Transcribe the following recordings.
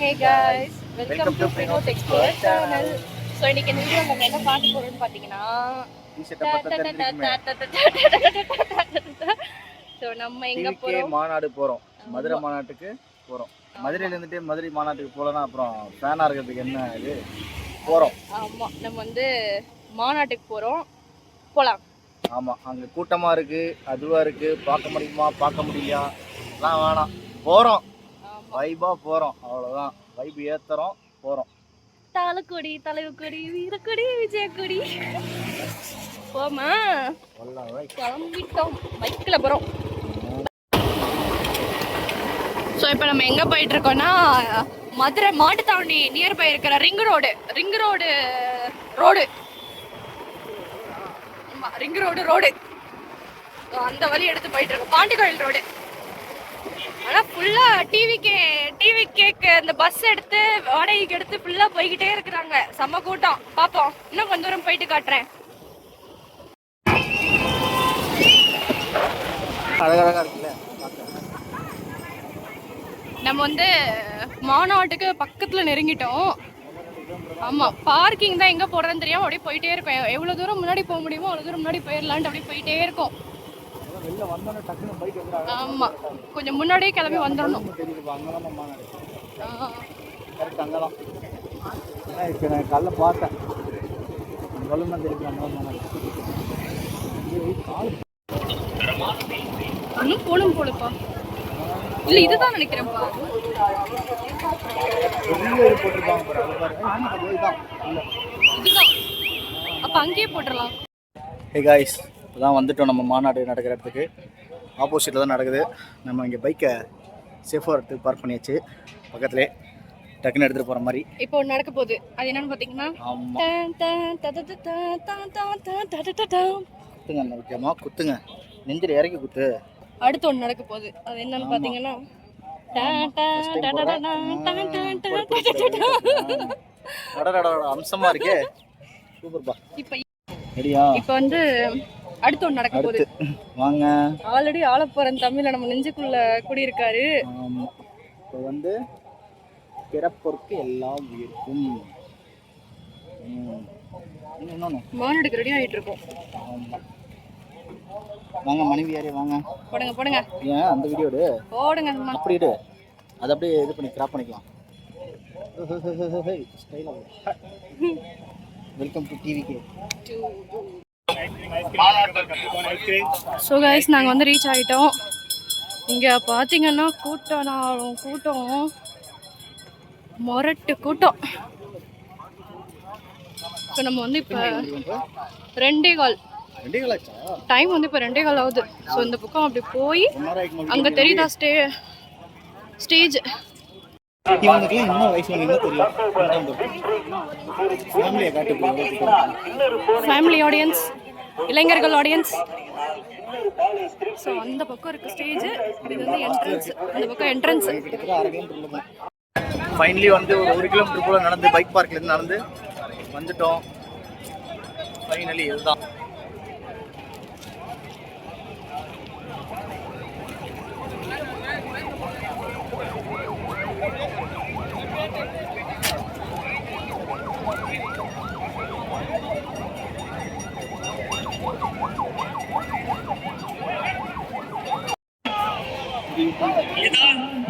Hey guys welcome to Finos explore channel so இன்னைக்கு இந்த video நம்ம என்ன பார்க்க போறோம்னு பார்த்தீங்கன்னா. ஸோ நம்ம எங்க போறோம்? மாநாடு போறோம். மதுரை மாநாட்டுக்கு போறோம். மதுரையில இருந்துட்டு மதுரை மாநாட்டுக்கு போலனா அப்புறம் ஃபேனா இருக்கிறதுக்கு என்ன இது? போறோம். ஆமா நம்ம வந்து மாநாட்டுக்கு போறோம். போலாம். ஆமா அங்க கூட்டமா இருக்கு அதுவா இருக்கு பார்க்க முடியுமா பார்க்க முடியலையா? எல்லாம் வேணாம். போறோம். ஆமா வைபா போறோம். அவ்வளவுதான். வைப் ஏத்துறோம் போறோம். தாளக்கொடி தலைவக்கொடி வீரக்கொடி விஜயக்கொடி. போமா. கிளம்பிட்டோம். பைக்கில் போகிறோம் ஸோ இப்போ நம்ம எங்கே போயிட்டு இருக்கோம்னா மதுரை மாட்டுத்தாவணி நியர்பை இருக்கிற ring road ring road road ring road road அந்த வழி எடுத்து போயிட்டு இருக்கோம் பாண்டிகோயில் ரோடு ஆனால் ஃபுல்லாக டிவிக்கே டிவி கேக்கு அந்த பஸ் எடுத்து வாடகைக்கு எடுத்து ஃபுல்லாக போய்கிட்டே இருக்கிறாங்க. செம்ம கூட்டம். பார்ப்போம் இன்னும் கொஞ்ச தூரம் போயிட்டு காட்டுறேன். இருக்குல்ல? நம்ம வந்து மாநாட்டுக்கு பக்கத்துல நெருங்கிட்டோம். ஆமா பார்க்கிங் தான் எங்க போறதுன்னு தெரியாம அப்படியே போயிட்டே இருக்கோம். எவ்- எவ்வளவு தூரம் முன்னாடி போக முடியுமோ அவ்வளவு தூரம் முன்னாடி போயிடலான்ட்டு அப்படியே போயிட்டே இருக்கோம். ஆமாம் கொஞ்சம் முன்னாடியே கிளம்பி வந்துடணும். காலைல பார்த்தேன். இன்னும் போலும் போலப்பா. இல்ல இதுதான் நினைக்கிறேன்ப்பா. இதுதான். அப்ப அங்கேயே போட்டுடலாம் ஹே காய்ஸ் இப்போ தான் வந்துட்டோம் நம்ம மாநாடு நடக்கிற இடத்துக்கு ஆப்போசிட்டில் தான் நடக்குது நம்ம இங்கே பைக்கை சேஃபாக எடுத்து பார்க் பண்ணியாச்சு பக்கத்துலேயே டக்குன்னு எடுத்துகிட்டு போகிற மாதிரி இப்போ நடக்க போகுது அது என்னன்னு பாத்தீங்கன்னா முக்கியமா குத்துங்க நெஞ்சில் இறக்கி குத்து அடுத்து ஒன்று நடக்க போகுது அது என்னன்னு பாத்தீங்கன்னா அம்சமா இருக்கே சூப்பர்பா இப்போ இப்போ வந்து அடுத்து ஒன்று நடக்க போகுது. வாங்க. ஆல்ரெடி ஆலப்புறம் தமிழ நம்ம நெஞ்சுக்குள்ள குடியிருக்காரு. இப்போ வந்து பிறப்பொருக்கு எல்லாம் உயிர்க்கும் ம். இன்னொன்னு மாநாடுக்கு ரெடி ஆகிட்டு இருக்கோம். வாங்க மனைவி யாரே வாங்க. போடுங்க போடுங்க. ஏன் அந்த வீடியோடு போடுங்க அம்மா. அப்படி இடு அதை அப்படியே இது பண்ணி கிராப் பண்ணிக்கலாம். வெல்கம் டு டிவிக்கு ஸோ கைஸ் நாங்கள் வந்து ரீச் ஆகிட்டோம் இங்கே பார்த்தீங்கன்னா கூட்டம் நாளும் கூட்டம். மொரட்டு கூட்டம். ஸோ நம்ம வந்து இப்போ ரெண்டே கால். டைம் வந்து இப்போ ரெண்டே கால் ஆகுது. ஸோ இந்த பக்கம் அப்படி போய் அங்கே தெரியுதா ஸ்டே ஸ்டேஜ் இவனுக்குலாம் இன்னும் வயசு வந்து இன்னும் தெரியும் ஃபேமிலியை காட்டு போய் ஃபேமிலி ஆடியன்ஸ் இளைஞர்கள் ஆடியன்ஸ் ஸோ அந்த பக்கம் இருக்கு ஸ்டேஜ் இது வந்து என்ட்ரன்ஸ் அந்த பக்கம் என்ட்ரன்ஸ் ஃபைனலி வந்து ஒரு ஒரு கிலோமீட்டர் போல நடந்து பைக் பார்க்லேருந்து நடந்து வந்துட்டோம். ஃபைனலி இதுதான்.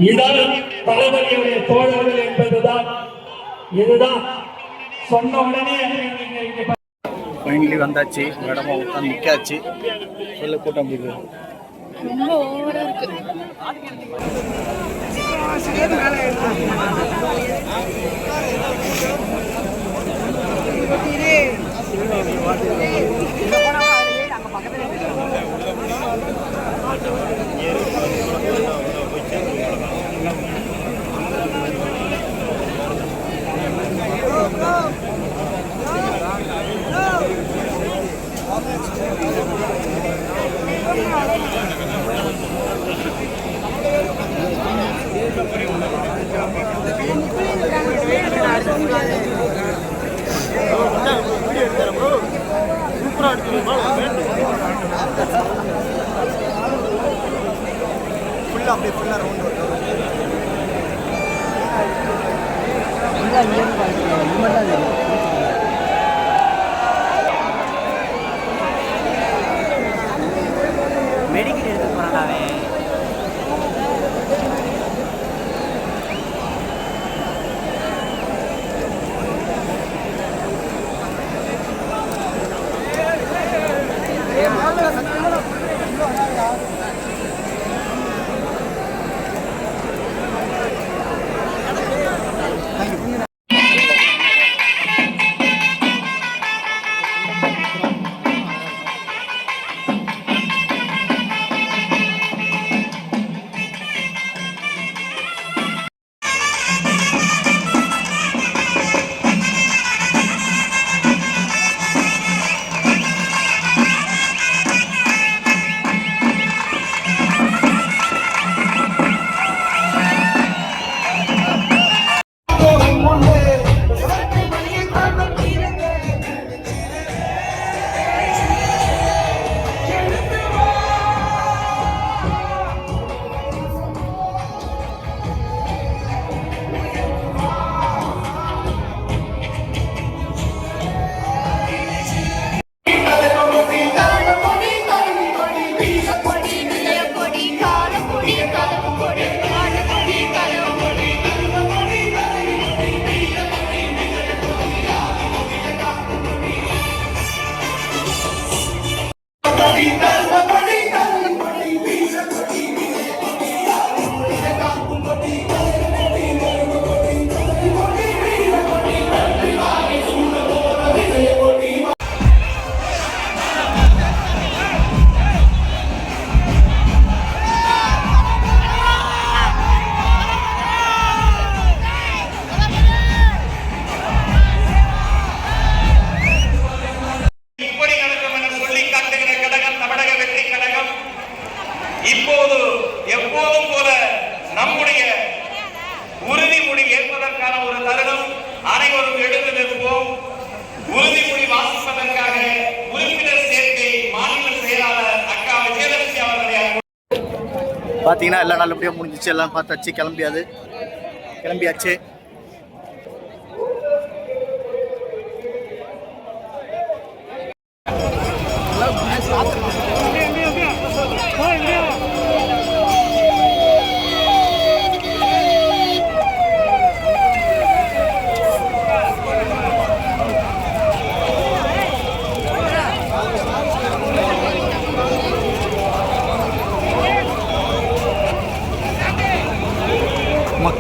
இதான் தளபதியுடைய தோழர்கள் என்பதுதான். இதுதான். சொன்ன உடனே ஃபைனலி வந்தாச்சு. இடமா உட்காந்து நிற்காச்சு சொல்ல கூட்டம் முடியுது ரொம்ப ஓவரா இருக்கு. மெடிக்கல் அனைவரும் எடுத்து நிற்போம். உறுதிமொழி வாசிப்பதற்காக உறுப்பினர் சேர்க்கை மாநில செயலாளர் அக்கா விஜயலட்சுமி அவர்களை பார்த்தீங்கன்னா எல்லா நல்லபடியாக முடிஞ்சிச்சு. எல்லாம் பார்த்தாச்சு. கிளம்பியாது. கிளம்பியாச்சு.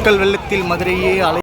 மக்கள் வெள்ளத்தில் மதுரையே அலை